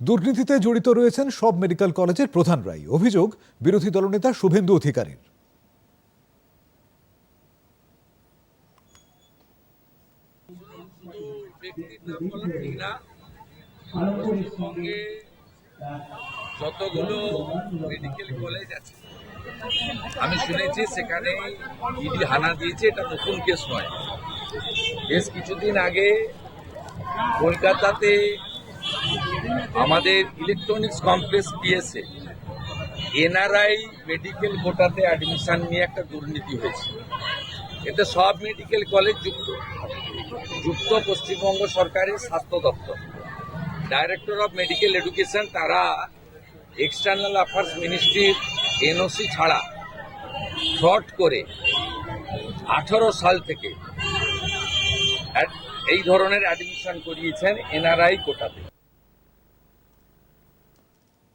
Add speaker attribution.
Speaker 1: দুর্নীতিতে জড়িত রয়েছেন সব মেডিকেল কলেজের প্রধান প্রধানরাই অভিযোগ, বিরোধী দলনেতা শুভেন্দু অধিকারীর।
Speaker 2: যতগুলো মেডিকেল কলেজ আছে আমি শুনেছি সেখানে ইডি হানা দিয়েছে, এটা নতুন কেস নয়। বেশ কিছুদিন আগে কলকাতাতে আমাদের electronics complex PSA NRI medical কোটাতে admission নিয়ে একটা দুর্নীতি হয়েছে। এতে সব মেডিকেল কলেজ যুক্ত যুক্ত পশ্চিমবঙ্গ সরকারের স্বাস্থ্য দপ্তর। ডাইরেক্টর অফ মেডিকেল এডুকেশন তারা এক্সটার্নাল অ্যাফেয়ার্স মিনিস্ট্রির এনওসি ছাড়া ফ্রড করে আঠারো সাল থেকে এই ধরনের অ্যাডমিশন করিয়েছেন এনআরআই কোটাতে